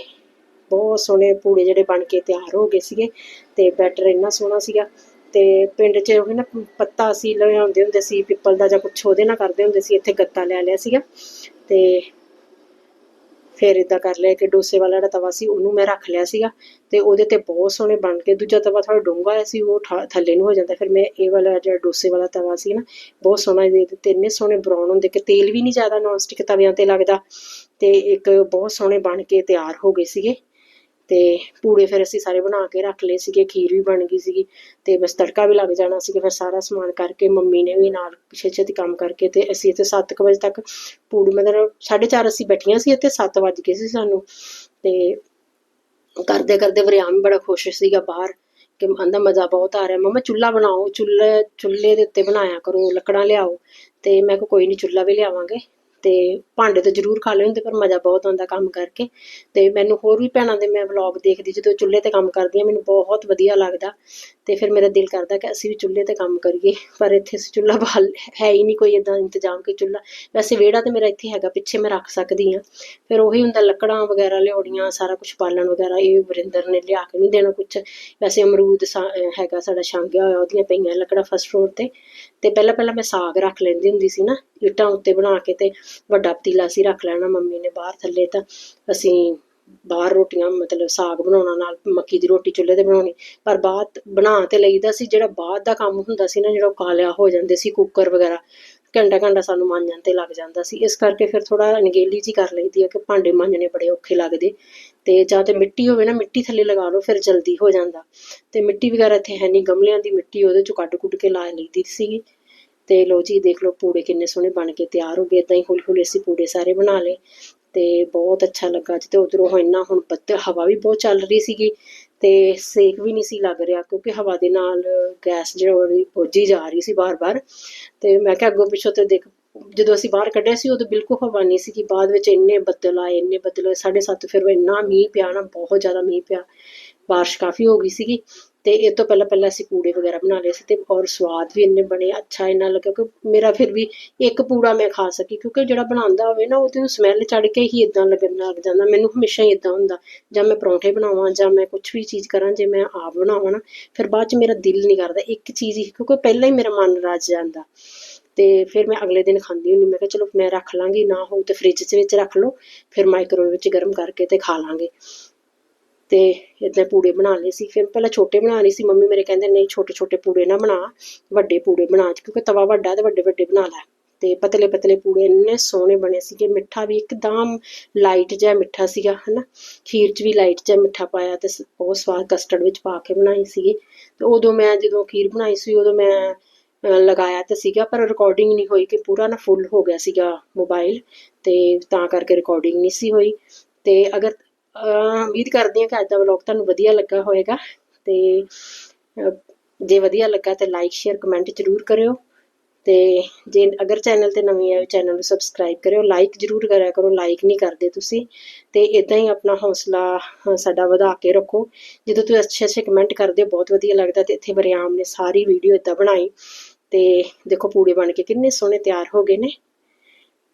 ਬਹੁਤ ਸੋਹਣੇ ਪੂੜੇ ਜਿਹੜੇ ਬਣ ਕੇ ਤਿਆਰ ਹੋ ਗਏ ਸੀਗੇ ਤੇ ਬੈਟਰ ਇੰਨਾ ਸੋਹਣਾ ਸੀਗਾ। ਤੇ ਪਿੰਡ 'ਚ ਉਹ ਨਾ ਪੱਤਾ ਅਸੀਂ ਲਿਆਉਂਦੇ ਹੁੰਦੇ ਸੀ, ਪਿੱਪਲ ਦਾ ਜਾਂ ਕੁਛ ਉਹਦੇ ਨਾਲ ਕਰਦੇ ਹੁੰਦੇ ਸੀ, ਇੱਥੇ ਗੱਤਾ ਲੈ ਲਿਆ ਸੀਗਾ। ਤੇ ਫਿਰ ਇਦਾਂ ਕਰ ਲਿਆ ਕਿ ਡੋਸੇ ਵਾਲਾ ਜਿਹੜਾ ਤਵਾ ਸੀ ਉਹਨੂੰ ਮੈਂ ਰੱਖ ਲਿਆ ਸੀਗਾ ਤੇ ਉਹਦੇ ਤੇ ਬਹੁਤ ਸੋਹਣੇ ਬਣ ਕੇ ਦੂਜਾ ਤਵਾ ਥੋੜਾ ਡੂੰਘਾ ਆਇਆ ਸੀ, ਉਹ ਥੱਲੇ ਨੂੰ ਹੋ ਜਾਂਦਾ। ਫਿਰ ਮੈਂ ਇਹ ਵਾਲਾ ਜਿਹੜਾ ਡੋਸੇ ਵਾਲਾ ਤਵਾ ਸੀ ਨਾ, ਬਹੁਤ ਸੋਹਣਾ ਇਹਦੇ ਤੇ ਇੰਨੇ ਸੋਹਣੇ ਬਰਾਊਨ ਹੁੰਦੇ ਕਿ ਤੇਲ ਵੀ ਨਹੀਂ ਜ਼ਿਆਦਾ ਨੌਨ ਸਟਿਕ ਤਵਿਆਂ ਤੇ ਲੱਗਦਾ ਤੇ ਇੱਕ ਬਹੁਤ ਸੋਹਣੇ ਬਣ ਕੇ ਤਿਆਰ ਹੋ ਗਏ ਸੀਗੇ। ਤੇ ਪੂੜੇ ਫਿਰ ਅਸੀਂ ਸਾਰੇ ਬਣਾ ਕੇ ਰੱਖ ਲਏ ਸੀਗੇ, ਖੀਰ ਵੀ ਬਣ ਗਈ ਸੀਗੀ ਤੇ ਬਸ ਤੜਕਾ ਵੀ ਲੱਗ ਜਾਣਾ ਸੀਗਾ, ਫਿਰ ਸਾਰਾ ਸਮਾਨ ਕਰਕੇ ਮੰਮੀ ਨੇ ਵੀ ਨਾਲ ਛੇ ਛੇਤੀ ਕੰਮ ਕਰਕੇ ਤੇ ਅਸੀਂ ਇੱਥੇ 7 ਵਜੇ ਤੱਕ ਪੂੜ ਮਤਲਬ 4:30 ਅਸੀਂ ਬੈਠੀਆਂ ਸੀ ਇੱਥੇ 7 ਵੱਜ ਗਏ ਸੀ ਸਾਨੂੰ ਤੇ ਕਰਦੇ ਕਰਦੇ ਵਰਿਆਮ ਬੜਾ ਖੁਸ਼ ਸੀਗਾ ਬਾਹਰ ਕਿ ਆਂਦਾ ਮਜ਼ਾ ਬਹੁਤ ਆ ਰਿਹਾ। ਮਮਾ ਚੁੱਲ੍ਹਾ ਬਣਾਓ, ਚੁੱਲ੍ਹੇ ਚੁੱਲ੍ਹੇ ਦੇ ਉੱਤੇ ਬਣਾਇਆ ਕਰੋ, ਲੱਕੜਾਂ ਲਿਆਓ ਤੇ ਮੈਂ ਕਿਹਾ, ਕੋਈ ਨਹੀਂ ਚੁੱਲ੍ਹਾ ਵੀ ਲਿਆਵਾਂਗੇ। ਤੇ ਭਾਂਡੇ ਤਾਂ ਜ਼ਰੂਰ ਖਾ ਲਏ ਹੁੰਦੇ, ਪਰ ਮਜ਼ਾ ਬਹੁਤ ਆਉਂਦਾ ਕੰਮ ਕਰਕੇ। ਤੇ ਮੈਨੂੰ ਹੋਰ ਵੀ ਭੈਣਾਂ ਦੇ ਮੈਂ ਵਲੌਗ ਦੇਖਦੀ, ਜਦੋਂ ਚੁੱਲ੍ਹੇ ਤੇ ਕੰਮ ਕਰਦੀ ਆ ਮੈਨੂੰ ਬਹੁਤ ਵਧੀਆ ਲੱਗਦਾ। ਤੇ ਫਿਰ ਮੇਰਾ ਦਿਲ ਕਰਦਾ ਕਿ ਅਸੀਂ ਵੀ ਚੁੱਲ੍ਹੇ ਤੇ ਕੰਮ ਕਰੀਏ, ਪਰ ਇੱਥੇ ਚੁੱਲ੍ਹਾ ਬਾਲ, ਹੈ ਹੀ ਨਹੀਂ ਕੋਈ ਇਦਾਂ ਇੰਤਜ਼ਾਮ ਕਿ ਚੁੱਲ੍ਹਾ। ਵੈਸੇ ਵਿਹੜਾ ਤੇ ਮੇਰਾ ਇੱਥੇ ਹੈਗਾ, ਪਿੱਛੇ ਮੈਂ ਰੱਖ ਸਕਦੀ ਹਾਂ। ਫਿਰ ਉਹੀ ਹੁੰਦਾ ਲੱਕੜਾਂ ਵਗੈਰਾ ਲਿਆਉਣੀਆਂ, ਸਾਰਾ ਕੁਝ ਪਾਲਣ ਵਗੈਰਾ, ਇਹ ਵਰਿੰਦਰ ਨੇ ਲਿਆ ਕੇ ਨਹੀਂ ਦੇਣਾ ਕੁਝ ਵੈਸੇ ਅਮਰੂਦ ਹੈਗਾ ਸਾਡਾ ਛਾਂਗਿਆ ਹੋਇਆ, ਉਹਦੀਆਂ ਪਈਆਂ ਲੱਕੜਾਂ ਫਸਟ ਫਲੋਰ ਤੇ। ਤੇ ਪਹਿਲਾਂ ਪਹਿਲਾਂ ਮੈਂ ਸਾਗ ਰੱਖ ਲੈਂਦੀ ਹੁੰਦੀ ਸੀ ਨਾ ਇੱਟਾਂ ਉੱਤੇ ਬਣਾ ਕੇ ਤੇ ਵੱਡਾ ਪਤੀਲਾ ਸੀ ਰੱਖ ਲੈਣਾ ਮੰਮੀ ਨੇ ਬਾਹਰ ਥੱਲੇ ਤਾਂ ਅਸੀਂ ਬਾਹਰ ਰੋਟੀਆਂ ਮਤਲਬ ਸਾਗ ਬਣਾਉਣਾ ਨਾਲ ਮੱਕੀ ਦੀ ਰੋਟੀ ਚੁੱਲ੍ਹੇ ਤੇ ਬਣਾਉਣੀ, ਪਰ ਬਾਅਦ ਬਣਾ ਤੇ ਲਈਦਾ ਸੀ, ਜਿਹੜਾ ਬਾਅਦ ਦਾ ਕੰਮ ਹੁੰਦਾ ਸੀ ਨਾ, ਜਿਹੜਾ ਕਾਲਿਆ ਹੋ ਜਾਂਦੇ ਸੀ ਕੁੱਕਰ ਵਗੈਰਾ, ਘੰਟਾ ਘੰਟਾ ਸਾਨੂੰ ਮਾਂਜਣ ਤੇ ਲੱਗ ਜਾਂਦਾ ਸੀ। ਇਸ ਕਰਕੇ ਫਿਰ ਥੋੜਾ ਅਣਗੇਲੀ ਜੀ ਕਰ ਲਈਦੀ ਆ ਕਿ ਭਾਂਡੇ ਮਾਂਜਣੇ ਬੜੇ ਔਖੇ ਲੱਗਦੇ ਤੇ ਜਾਂ ਤੇ ਮਿੱਟੀ ਹੋਵੇ ਨਾ, ਮਿੱਟੀ ਥੱਲੇ ਲਗਾ ਲਓ, ਫਿਰ ਜਲਦੀ ਹੋ ਜਾਂਦਾ। ਤੇ ਮਿੱਟੀ ਵਗੈਰਾ ਇੱਥੇ ਹੈ ਨਹੀਂ ਗਮਲਿਆਂ ਦੀ ਮਿੱਟੀ ਉਹਦੇ ਚੋਂ ਕੱਢ ਕੁੱਟ ਕੇ ਲਾ ਲਈਦੀ ਸੀਗੀ। ਤੇ ਲੋ ਜੀ, ਦੇਖ ਲਓ ਪੂੜੇ ਕਿੰਨੇ ਸੋਹਣੇ ਬਣ ਕੇ ਤਿਆਰ ਹੋ ਗਏ। ਇਦਾਂ ਹੀ ਹੌਲੀ ਹੌਲੀ ਅਸੀਂ ਪੂੜੇ ਸਾਰੇ ਬਣਾ ਲਏ ਤੇ ਬਹੁਤ ਅੱਛਾ ਲੱਗਾ। ਅੱਜ ਉਧਰੋਂ ਇੰਨਾ ਹੁਣ ਬੱਦਲ ਹਵਾ ਵੀ ਬਹੁਤ ਚੱਲ ਰਹੀ ਸੀਗੀ ਤੇ ਸੇਕ ਵੀ ਨਹੀਂ ਸੀ ਲੱਗ ਰਿਹਾ ਕਿਉਂਕਿ ਹਵਾ ਦੇ ਨਾਲ ਗੈਸ ਜਿਹੜੀ ਭੋਜੀ ਜਾ ਰਹੀ ਸੀ ਬਾਰ-ਬਾਰ। ਤੇ ਮੈਂ ਕਿਹਾ ਅੱਗੋਂ ਪਿੱਛੋਂ ਤੇ ਦੇਖ, ਜਦੋਂ ਅਸੀਂ ਬਾਹਰ ਕੱਢਿਆ ਸੀ ਉਦੋਂ ਬਿਲਕੁਲ ਹਵਾ ਨਹੀਂ ਸੀ ਕਿ ਬਾਅਦ ਵਿੱਚ ਇੰਨੇ ਬੱਦਲ ਆਏ, ਇੰਨੇ ਬੱਦਲ ਹੋਏ 7:30 ਫਿਰ ਇੰਨਾ ਮੀਂਹ ਪਿਆ ਨਾ, ਬਹੁਤ ਜ਼ਿਆਦਾ ਮੀਂਹ ਪਿਆ। ਬਾਰਿਸ਼ ਕਾਫੀ ਹੋ ਗਈ ਸੀਗੀ। ਤੇ ਇਹ ਤੋਂ ਪਹਿਲਾਂ ਪਹਿਲਾਂ ਅਸੀਂ ਪੂੜੇ ਵਗੈਰਾ ਬਣਾ ਲਏ ਸੀ ਤੇ ਔਰ ਸਵਾਦ ਵੀ ਇੰਨੇ ਬਣੇ, ਅੱਛਾ ਇੰਨਾ ਲੱਗਾ ਕਿ ਮੇਰਾ ਫਿਰ ਵੀ ਇੱਕ ਪੂੜਾ ਮੈਂ ਖਾ ਸਕੀ, ਕਿਉਂਕਿ ਜਿਹੜਾ ਬਣਾਉਂਦਾ ਹੋਵੇ ਨਾ, ਉਹਦੇ ਨੂੰ ਸਮੈਲ ਚੜ ਕੇ ਹੀ ਇਦਾਂ ਲੱਗਣ ਲੱਗ ਜਾਂਦਾ, ਮੈਨੂੰ ਹਮੇਸ਼ਾ ਹੀ ਇਦਾਂ ਹੁੰਦਾ, ਜਾਂ ਮੈਂ ਪਰੌਂਠੇ ਬਣਾਵਾਂ, ਜਾਂ ਮੈਂ ਕੁਝ ਵੀ ਚੀਜ਼ ਕਰਾਂ, ਜੇ ਮੈਂ ਆਪ ਬਣਾਵਾਂ ਨਾ, ਫਿਰ ਬਾਅਦ ਚ ਮੇਰਾ ਦਿਲ ਨਹੀਂ ਕਰਦਾ ਇੱਕ ਚੀਜ਼ ਹੀ, ਕਿਉਂਕਿ ਪਹਿਲਾਂ ਹੀ ਮੇਰਾ ਮਨ ਰੱਜ ਜਾਂਦਾ। ਤੇ ਫਿਰ ਮੈਂ ਅਗਲੇ ਦਿਨ ਖਾਂਦੀ ਹੁੰਦੀ, ਮੈਂ ਕਿਹਾ ਚਲੋ ਮੈਂ ਰੱਖ ਲਾਂਗੀ, ਨਾ ਹੋਊ ਤੇ ਫ੍ਰਿਜ 'ਚ ਵਿੱਚ ਰੱਖ ਲਓ, ਫਿਰ ਮਾਈਕ੍ਰੋਵੇਵ ਵਿੱਚ ਗਰਮ ਕਰਕੇ ਤੇ ਖਾ ਲਾਂਗੇ। ਤੇ ਇਦਾਂ ਪੂੜੇ ਬਣਾ ਲਏ ਸੀ। ਫਿਰ ਪਹਿਲਾਂ ਛੋਟੇ ਬਣਾ ਰਹੀ ਸੀ। ਮੰਮੀ ਮੇਰੇ ਕਹਿੰਦੇ, ਨਹੀਂ, ਛੋਟੇ ਛੋਟੇ ਪੂੜੇ ਨਾ ਬਣਾ, ਵੱਡੇ ਪੂੜੇ ਬਣਾ, ਕਿਉਂਕਿ ਤਵਾ ਵੱਡਾ ਤੇ ਵੱਡੇ ਵੱਡੇ ਬਣਾ ਲੈ। ਤੇ ਪਤਲੇ ਪਤਲੇ ਪੂੜੇ ਇੰਨੇ ਸੋਹਣੇ ਬਣੇ ਸੀਗੇ। ਮਿੱਠਾ ਵੀ ਇੱਕਦਮ ਲਾਈਟ ਜਿਹਾ ਮਿੱਠਾ ਸੀਗਾ, ਹਨਾ? ਖੀਰ 'ਚ ਵੀ ਲਾਈਟ ਜਿਹਾ ਮਿੱਠਾ ਪਾਇਆ ਤੇ ਬਹੁਤ ਸਵਾਦ ਕਸਟਰਡ ਵਿੱਚ ਪਾ ਕੇ ਬਣਾਈ ਸੀਗੀ। ਤੇ ਉਦੋਂ ਮੈਂ ਜਦੋਂ ਖੀਰ ਬਣਾਈ ਸੀ, ਉਦੋਂ ਮੈਂ ਲਗਾਇਆ ਤਾਂ ਸੀਗਾ, ਪਰ ਰਿਕਾਰਡਿੰਗ ਨਹੀਂ ਹੋਈ ਕਿ ਪੂਰਾ ਨਾ ਫੁੱਲ ਹੋ ਗਿਆ ਸੀਗਾ ਮੋਬਾਈਲ ਤੇ ਤਾਂ ਕਰਕੇ ਰਿਕਾਰਡਿੰਗ ਨਹੀਂ ਸੀ ਹੋਈ। ਤੇ ਅਗਰ ਉਮੀਦ ਕਰਦੀ ਹਾਂ ਕਿ ਅੱਜ ਦਾ ਵਲੌਗ ਤੁਹਾਨੂੰ ਵਧੀਆ ਲੱਗਾ ਹੋਵੇਗਾ ਤੇ ਜੇ ਵਧੀਆ ਲੱਗਾ ਤੇ ਲਾਈਕ ਸ਼ੇਅਰ ਕਮੈਂਟ ਜ਼ਰੂਰ ਕਰਿਓ ਤੇ ਜੇ ਅਗਰ ਚੈਨਲ ਤੇ ਨਵੇਂ ਆਏ ਚੈਨਲ ਨੂੰ ਸਬਸਕ੍ਰਾਈਬ ਕਰਿਓ ਲਾਈਕ ਜ਼ਰੂਰ ਕਰਿਆ ਕਰੋ ਲਾਈਕ ਨਹੀਂ ਕਰਦੇ ਤੁਸੀਂ ਤੇ ਇਦਾਂ ਹੀ ਆਪਣਾ ਹੌਸਲਾ ਸਾਡਾ ਵਧਾ ਕੇ ਰੱਖੋ। ਜਦੋਂ ਤੁਸੀਂ ਅੱਛੇ ਅੱਛੇ ਕਮੈਂਟ ਕਰਦੇ ਹੋ, ਬਹੁਤ ਵਧੀਆ ਲੱਗਦਾ ਤੇ ਇੱਥੇ ਵਰਿਆਮ ਨੇ ਸਾਰੀ ਵੀਡੀਓ ਇਦਾਂ ਬਣਾਈ ਤੇ ਦੇਖੋ ਪੂੜੇ ਬਣ ਕੇ ਕਿੰਨੇ ਸੋਹਣੇ ਤਿਆਰ ਹੋ ਗਏ ਨੇ।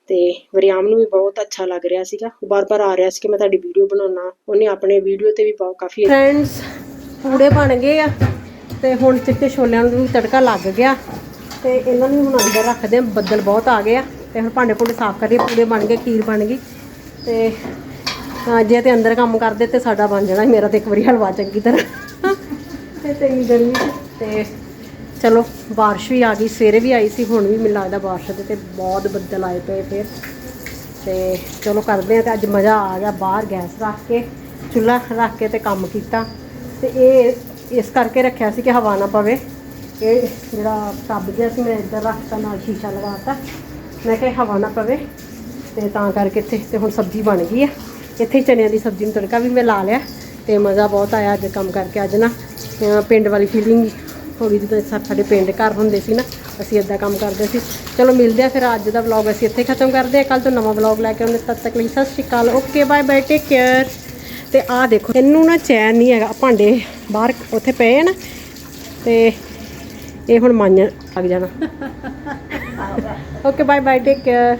ਤੇ ਵਰਿਆਮ ਨੂੰ ਵੀ ਬਹੁਤ ਅੱਛਾ ਲੱਗ ਰਿਹਾ ਸੀਗਾ। ਬਾਰ-ਬਾਰ ਆ ਰਿਹਾ ਸੀ ਕਿ ਮੈਂ ਤੁਹਾਡੀ ਵੀਡੀਓ ਬਣਾਉਣਾ। ਉਹਨੇ ਆਪਣੇ ਵੀਡੀਓ ਤੇ ਵੀ ਬਹੁਤ ਕਾਫੀ ਫਰੈਂਡਸ ਪੂੜੇ ਬਣ ਗਏ ਆ ਤੇ ਹੁਣ ਚਿੱਟੇ ਛੋਲਿਆਂ ਨੂੰ ਵੀ ਤੜਕਾ ਲੱਗ ਗਿਆ ਤੇ ਇਹਨਾਂ ਨੂੰ ਹੁਣ ਅੰਦਰ ਰੱਖਦੇ ਆ ਬੱਦਲ ਬਹੁਤ ਆ ਗਏ ਆ ਤੇ ਹੁਣ ਭਾਂਡੇ ਭੁੰਡੇ ਸਾਫ਼ ਕਰੀਏ। ਪੂੜੇ ਬਣ ਗਏ, ਖੀਰ ਬਣ ਗਈ ਤੇ ਜੇ ਤੇ ਅੰਦਰ ਕੰਮ ਕਰਦੇ ਤੇ ਸਾਡਾ ਬਣ ਜਾਣਾ। ਮੇਰਾ ਤੇ ਇੱਕ ਵਾਰੀ ਹਲਵਾ ਚੰਗੀ ਤਰ੍ਹਾਂ। ਤੇ ਤੇਰੀ ਗਰਮੀ ਤੇ ਚਲੋ, ਬਾਰਿਸ਼ ਵੀ ਆ ਗਈ, ਸਵੇਰੇ ਵੀ ਆਈ ਸੀ, ਹੁਣ ਵੀ ਮੈਨੂੰ ਲੱਗਦਾ ਬਾਰਿਸ਼ ਦੇ ਤੇ ਬਹੁਤ ਬੱਦਲ ਆਏ ਪਏ ਫਿਰ। ਤੇ ਚਲੋ ਕਰਦੇ ਆ ਤੇ ਅੱਜ ਮਜ਼ਾ ਆ ਗਿਆ ਬਾਹਰ ਗੈਸ ਰੱਖ ਕੇ, ਚੁੱਲ੍ਹਾ ਰੱਖ ਕੇ ਤੇ ਕੰਮ ਕੀਤਾ। ਤੇ ਇਹ ਇਸ ਕਰਕੇ ਰੱਖਿਆ ਸੀ ਕਿ ਹਵਾ ਨਾ ਪਵੇ। ਇਹ ਜਿਹੜਾ ਟੱਬ ਜਿਹਾ ਸੀ, ਮੈਂ ਇੱਧਰ ਰੱਖਤਾ, ਨਾਲ ਸ਼ੀਸ਼ਾ ਲਗਾਤਾ। ਮੈਂ ਕਿਹਾ ਹਵਾ ਨਾ ਪਵੇ ਤੇ ਤਾਂ ਕਰਕੇ ਇੱਥੇ, ਤੇ ਹੁਣ ਸਬਜ਼ੀ ਬਣ ਗਈ ਆ। ਇੱਥੇ ਚਨਿਆਂ ਦੀ ਸਬਜ਼ੀ ਨੂੰ ਤੜਕਾ ਵੀ ਮੈਂ ਲਾ ਲਿਆ ਤੇ ਮਜ਼ਾ ਬਹੁਤ ਆਇਆ ਅੱਜ ਕੰਮ ਕਰਕੇ ਅੱਜ ਨਾ। ਪਿੰਡ ਵਾਲੀ ਫੀਲਿੰਗ ਗਈ ਜਿੱਦਾਂ ਸਾਡੇ ਪਿੰਡ ਘਰ ਹੁੰਦੇ ਸੀ ਨਾ ਅਸੀਂ ਇਦਾਂ ਕੰਮ ਕਰਦੇ ਸੀ। ਚਲੋ ਮਿਲਦੇ ਆ ਫਿਰ ਅੱਜ ਦਾ ਵਲੌਗ ਅਸੀਂ ਇੱਥੇ ਖਤਮ ਕਰਦੇ ਆ ਕੱਲ ਤੋਂ ਨਵਾਂ ਵਲੌਗ ਲੈ ਕੇ ਆਉਂਦੇ ਤਦ ਤੱਕ ਲਈ Sat Sri Akal. Okay bye bye take care ਤੇ ਆਹ ਦੇਖੋ ਇਹਨੂੰ ਨਾ ਚੈਨ ਨਹੀਂ ਹੈਗਾ। ਭਾਂਡੇ ਬਾਹਰ ਉੱਥੇ ਪਏ ਆ ਨਾ ਤੇ ਇਹ ਹੁਣ ਮਾਂਜਣ ਲੱਗ ਜਾਣਾ। Okay bye bye take care